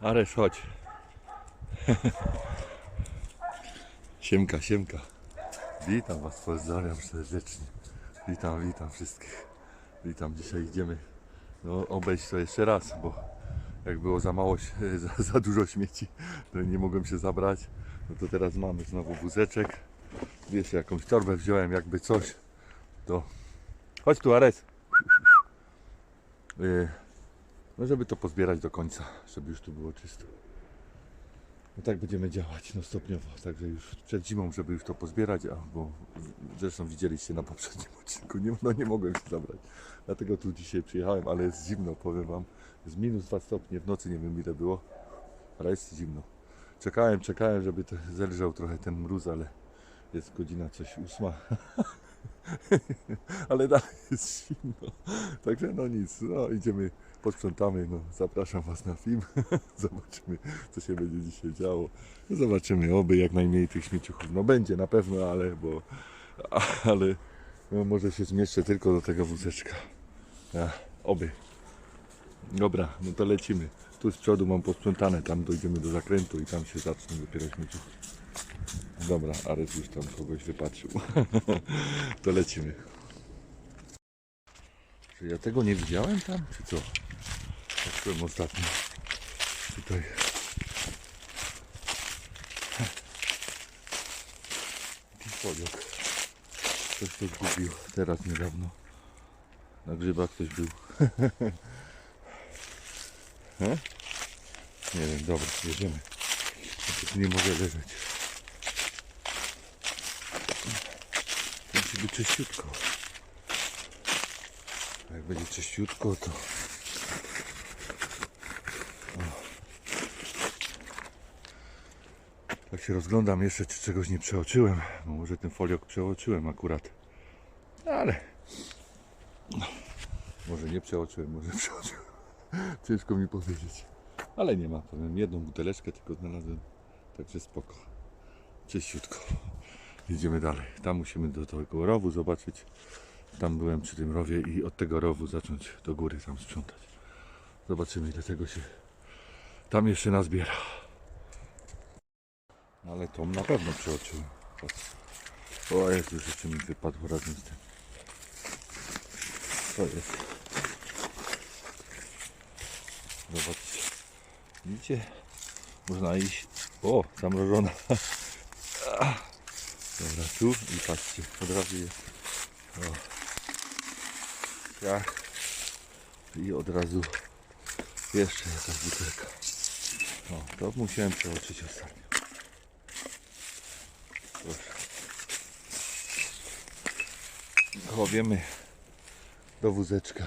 Ares, chodź. Siemka, siemka. Witam Was, pozdrawiam serdecznie. Witam, witam wszystkich. Witam, dzisiaj idziemy no, obejść to jeszcze raz, bo jak było za mało, za, za dużo śmieci, to nie mogłem się zabrać. No to teraz mamy znowu wózeczek. Wiesz, jakąś torbę wziąłem, jakby coś. To chodź tu, Ares. No żeby to pozbierać do końca, żeby już tu było czysto. No tak będziemy działać no stopniowo, także już przed zimą, żeby już to pozbierać, a bo zresztą widzieliście na poprzednim odcinku, nie, no nie mogłem się zabrać. Dlatego tu dzisiaj przyjechałem, ale jest zimno, powiem wam. Jest minus 2 stopnie, w nocy nie wiem ile było, ale jest zimno. Czekałem, czekałem, żeby to zelżał trochę ten mróz, ale jest godzina coś ósma. ale dalej jest zimno. Także no nic, no idziemy, posprzątamy, no zapraszam Was na film. Zobaczymy, co się będzie dzisiaj działo. Zobaczymy, oby jak najmniej tych śmieciuchów. No będzie na pewno, ale bo, ale no, może się zmieszczę tylko do tego wózeczka. Oby. Dobra, no to lecimy. Tu z przodu mam posprzątane, tam dojdziemy do zakrętu i tam się zaczną dopiero śmieciuchy. Dobra, Ares już tam kogoś wypatrzył. to lecimy. Czy ja tego nie widziałem tam, czy co? Byłem ostatnio. Tutaj. Jakiś. Ktoś to zgubił teraz niedawno. Na grzybach ktoś był. Nie wiem, dobra, tu nie mogę leżeć. Musi być czyściutko. Jak będzie czyściutko, to... Tak się rozglądam jeszcze, czy czegoś nie przeoczyłem. No może ten foliok przeoczyłem akurat. Ale... No, może nie przeoczyłem, może przeoczyłem. Ciężko mi powiedzieć. Ale nie ma, powiem, jedną buteleczkę tylko znalazłem. Także spoko. Czyściutko. Jedziemy dalej. Tam musimy do tego rowu zobaczyć. Tam byłem przy tym rowie i od tego rowu zacząć do góry tam sprzątać. Zobaczymy ile tego się tam jeszcze nazbiera. Ale to na pewno przeoczyłem. O Jezu, jeszcze mi wypadło razem z tym. Co jest? Zobaczcie. Widzicie? Można iść. O, zamrożona. Dobra, tu i patrzcie, od razu jest. O. Tak. I od razu jeszcze jakaś butelka. O, to musiałem przeoczyć ostatnio. Chowiemy do wózeczka.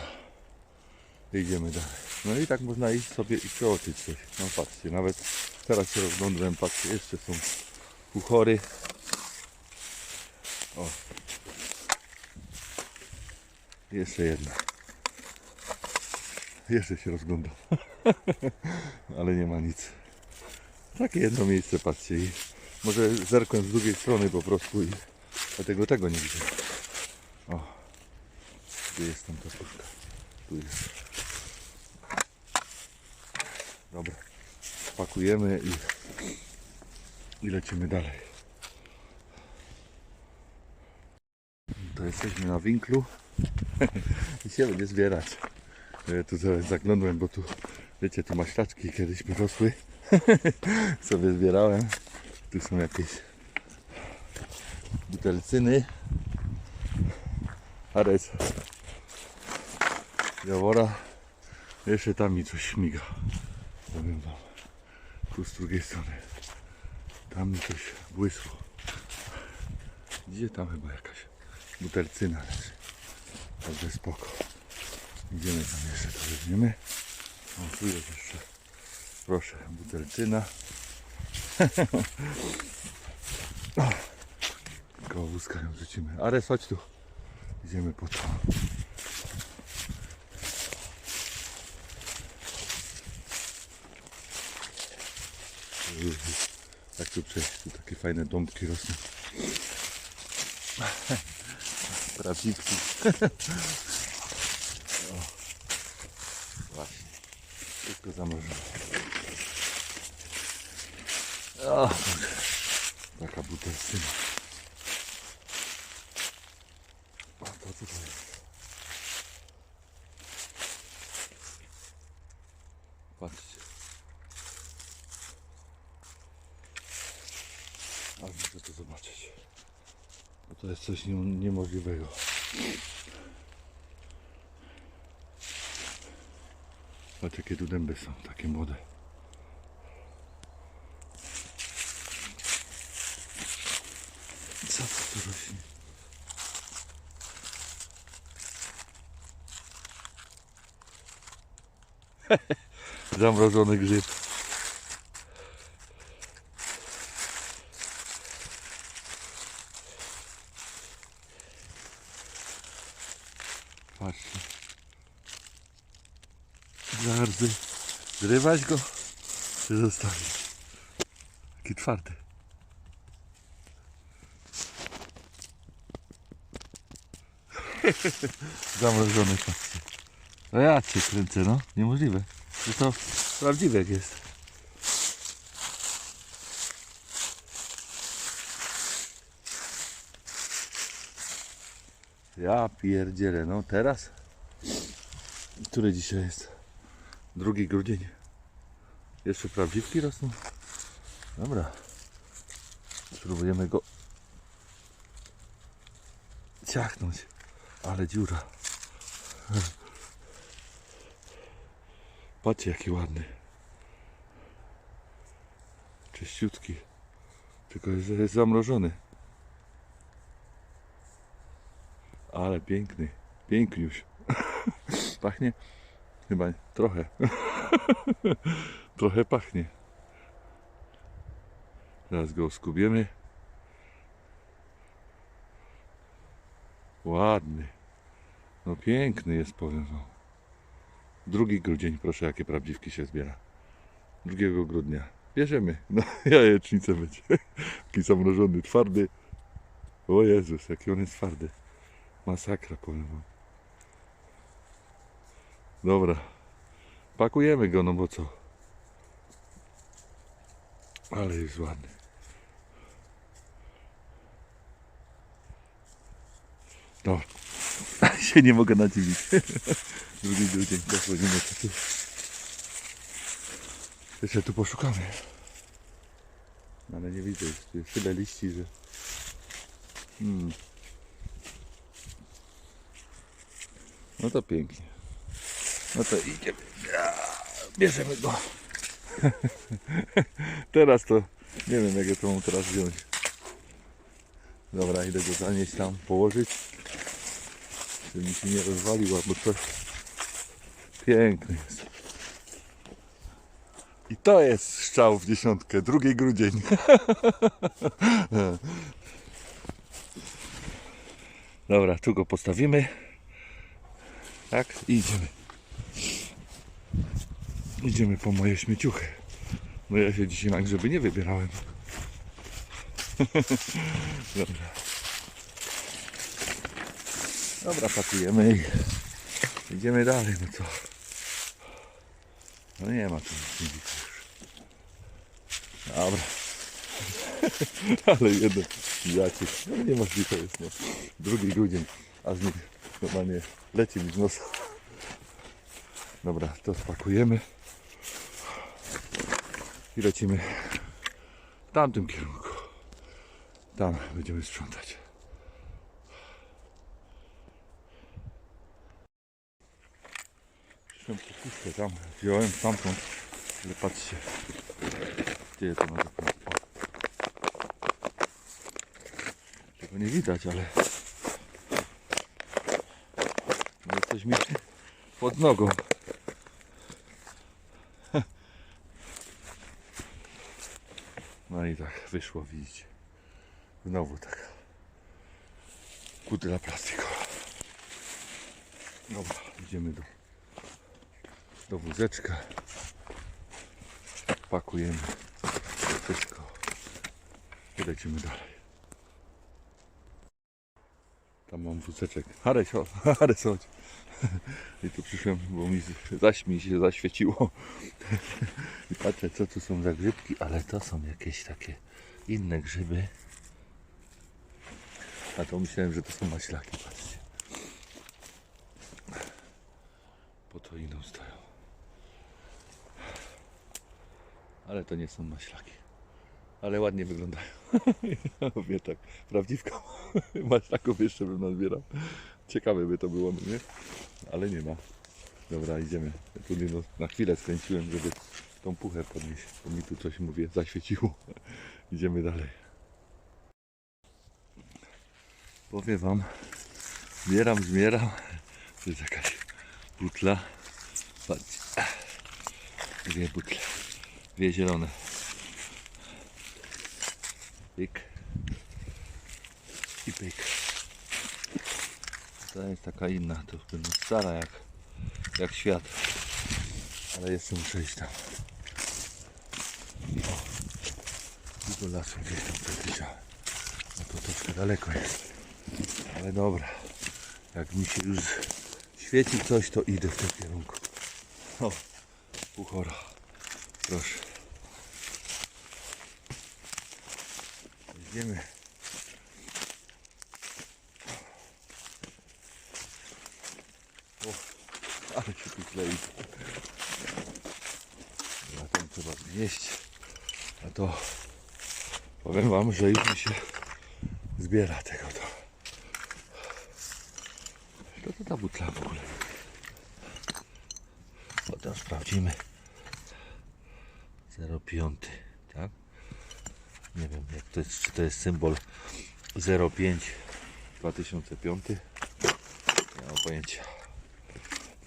Idziemy dalej. No i tak można iść sobie i przeoczyć coś. No patrzcie, nawet teraz się rozglądałem, patrzcie, jeszcze są uchory. O. Jeszcze jedna. Jeszcze się rozglądam. Ale nie ma nic. Takie jedno miejsce, patrzcie. Może zerkłem z drugiej strony po prostu i dlatego tego nie widzę. O. Gdzie jest tam ta puszka? Tu jest. Dobra. Pakujemy i, i lecimy dalej. To jesteśmy na winklu i się będzie zbierać. Ja tu zaraz zaglądłem, bo tu wiecie, tu maślaczki kiedyś wyrosły. Sobie zbierałem. Tu są jakieś butelcyny. Ares. Jawora. Jeszcze tam mi coś śmiga. Powiem wam. Tu z drugiej strony. Tam mi coś błysło. Gdzie tam chyba jakaś butelcyna leży. Także spoko. Idziemy tam jeszcze to weźmiemy. Tu jest jeszcze. Proszę, butelcyna. Koło wózka ją rzucimy. Ares, chodź tu. Idziemy po to. Jak tu przejść? Tu takie fajne dąbki rosną. Prawdziwki. Właśnie. Wszystko zamrożone. O, taka butelstyna. A to co to jest? Patrzcie. A muszę to zobaczyć. Bo to jest coś nie, niemożliwego. Patrz jakie tu dęby są, takie młode. Co to tu rośnie? Zamrożony grzyb. Patrzcie. Zarzy. Zrywać go, czy zostawić? Taki twardy. Zamrożony, patrzcie. No ja cię kręcę, no. Niemożliwe. Że to prawdziwek jest. Ja pierdzielę, no teraz? Który dzisiaj jest? Drugi grudzień. Jeszcze prawdziwki rosną? Dobra. Spróbujemy go ciachnąć. Ale dziura. Patrzcie jaki ładny. Czyściutki. Tylko że jest zamrożony. Ale piękny. Piękniuś. Pachnie? Chyba trochę. trochę pachnie. Teraz go skubiemy. Ładny. No piękny jest, powiem wam. Drugi grudzień, proszę, jakie prawdziwki się zbiera. 2 grudnia. Bierzemy. No, jajecznicę będzie. Taki zamrożony, twardy. O Jezus, jaki on jest twardy. Masakra, powiem wam. Dobra. Pakujemy go, no bo co? Ale jest ładny. Dobra. się nie mogę nadziwić. Drugi grudzień, zasłonimy to tu. Jeszcze tu poszukamy. Ale nie widzę, jest tyle liści, że... Hmm. No to pięknie. No to idziemy. Bierzemy go. teraz to nie wiem jak ja to mam teraz wziąć. Dobra, idę go zanieść tam, położyć. Żeby mi się nie rozwalił albo coś. Piękny jest. I to jest strzał w dziesiątkę, drugi grudzień. Dobra, tu go postawimy. Tak, i idziemy. Idziemy po moje śmieciuchy. No ja się dzisiaj na grzyby nie wybierałem. Dobra. Dobra, pakujemy i idziemy dalej, no co? No nie ma tu nic nie już. Dobra. Ale jeden jacie. No niemożliwe jest, no. Drugi grudzień, a z nich normalnie leci mi z nosa. Dobra, to spakujemy. I lecimy w tamtym kierunku. Tam będziemy sprzątać. Przyszłem po puszkę tam, wziąłem stamtąd, ale patrzcie, gdzie to może być. Tego nie widać, ale no coś mi pod nogą. No i tak wyszło, widzicie. Znowu taka kudla plastikowa. Dobra, idziemy do, do wózeczka. Pakujemy wszystko i lecimy dalej. Tam mam wózeczek. Hares, chodź. Hares, chodź. I tu przyszłem, bo mi zaśmi się zaświeciło. I patrzę, co tu są za grzybki, ale to są jakieś takie inne grzyby. A to myślałem, że to są maślaki, patrzcie. Po to idą stoją. Ale to nie są maślaki. Ale ładnie wyglądają. Ja mówię tak, prawdziwką. Maślaków jeszcze bym nazbierał. Ciekawe by to było, no nie? Ale nie ma. Dobra, idziemy. Tu no, na chwilę skręciłem, żeby tą puchę podnieść, bo mi tu coś, mówię, zaświeciło. idziemy dalej. Powiem wam, zbieram, zbieram. To jest jakaś butla. Patrzcie. Dwie butle. Dwie zielone. Pyk. I pyk. To jest taka inna, to pewno stara jak, jak świat. Ale jeszcze muszę iść tam. O, tu do lasu gdzieś tam przeciśniałem. No to troszkę daleko jest. Ale dobra. Jak mi się już świeci coś, to idę w tym kierunku. O, puchora. Proszę. Idziemy. O, ale się tu klei. Na tam trzeba znieść. A to powiem wam, że już mi się zbiera tego to. Co to ta butla w ogóle? Potem sprawdzimy. 05, tak? Nie wiem, jak to jest, czy to jest symbol 05 2005. Nie mam pojęcia.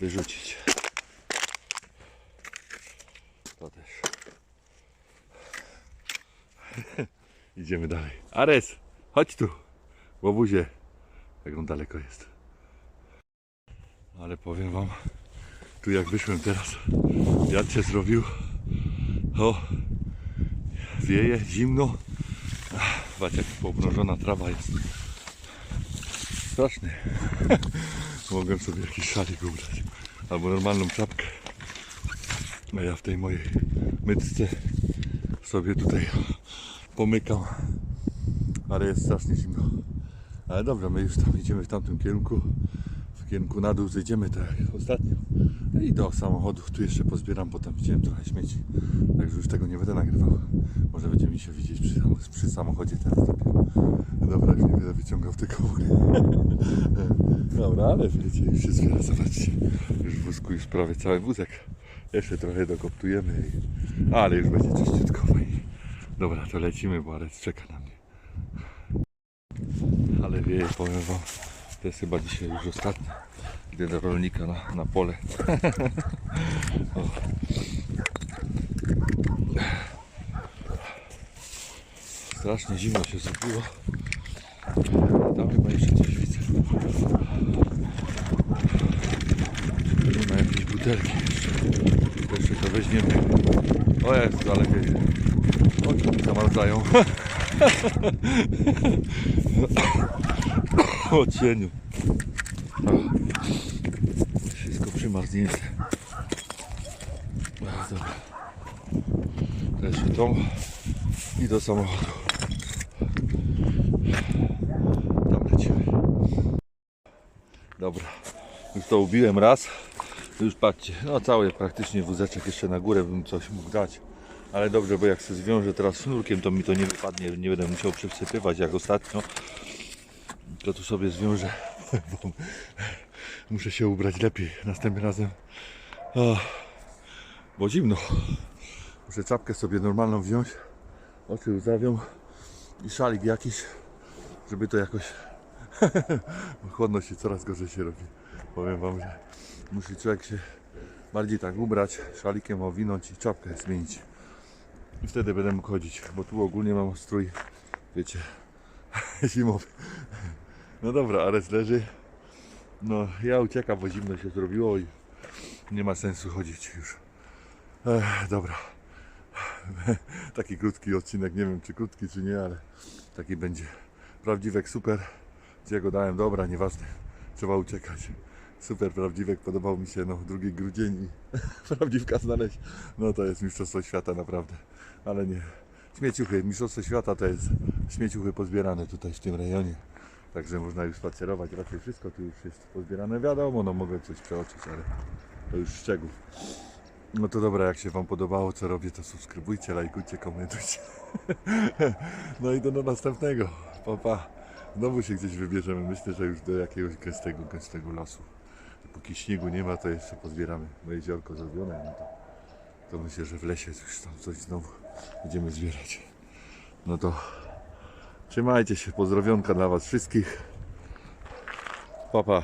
Wyrzucić. To też. Idziemy dalej. Ares, chodź tu. Łobuzie. Jak on daleko jest. Ale powiem wam, tu jak wyszłem teraz, wiatr się zrobił. O, wieje, zimno. Patrz jak poobrożona trawa jest. Straszny. Mogłem sobie jakiś szalik ubrać. Albo normalną czapkę. A ja w tej mojej mytce sobie tutaj pomykam. Ale jest strasznie zimno. Ale dobra, my już tam idziemy w tamtym kierunku. W kierunku na dół zejdziemy tak jak ostatnio. I do samochodu tu jeszcze pozbieram, bo tam widziałem trochę śmieci. Już tego nie będę nagrywał. Może będzie mi się widzieć przy, przy samochodzie teraz. Dobra, już nie będę wyciągał tego. Dobra, ale wiecie, już się zbiera, zobaczcie. Już w wózku już prawie cały wózek. Jeszcze trochę dokoptujemy, i... ale już będzie czyściutko fajnie. Dobra, to lecimy, bo Arec czeka na mnie. Ale wieje, powiem wam, to jest chyba dzisiaj już ostatni. Idę do rolnika na, na pole. o. Strasznie zimno się zrobiło. Tam chyba jeszcze coś widzę. Tu ma jakieś butelki jeszcze. Jeszcze to weźmiemy. O jest, ale wieje. Oczy mi zamarzają. o cieniu. Wszystko przymarznięte. Dobra. Też się tą i do samochodu. Tam lecimy. Dobra. To ubiłem raz. Już patrzcie, no cały praktycznie wózeczek jeszcze na górę bym coś mógł dać. Ale dobrze, bo jak się zwiążę teraz sznurkiem, to mi to nie wypadnie, nie będę musiał przesypywać jak ostatnio. To tu sobie zwiążę, bo muszę się ubrać lepiej następnym razem. O, bo zimno. Muszę czapkę sobie normalną wziąć, oczy łzawią i szalik jakiś, żeby to jakoś... chłodno się coraz gorzej się robi. Powiem wam, że musi człowiek się bardziej tak ubrać, szalikiem owinąć i czapkę zmienić. I wtedy będę mógł chodzić, bo tu ogólnie mam strój, wiecie, zimowy. No dobra, Ares leży. No ja uciekam, bo zimno się zrobiło i nie ma sensu chodzić już. Ech, dobra. Taki krótki odcinek, nie wiem czy krótki czy nie, ale taki będzie prawdziwek super. Gdzie go dałem? Dobra, nieważne. Trzeba uciekać. Super prawdziwek, podobał mi się, no, drugi grudzień i prawdziwka znaleźć. No to jest mistrzostwo świata naprawdę. Ale nie. Śmieciuchy, mistrzostwo świata to jest śmieciuchy pozbierane tutaj w tym rejonie. Także można już spacerować, raczej wszystko tu już jest pozbierane. Wiadomo, no mogę coś przeoczyć, ale to już szczegół. No to dobra, jak się Wam podobało, co robię, to subskrybujcie, lajkujcie, komentujcie. No i do, następnego. Pa, pa. Znowu się gdzieś wybierzemy. Myślę, że już do jakiegoś gęstego, gęstego lasu. Póki śniegu nie ma, to jeszcze pozbieramy. No jeziorko zrobione, no to, to myślę, że w lesie już tam coś znowu będziemy zbierać. No to trzymajcie się. Pozdrowionka dla Was wszystkich. Pa, pa.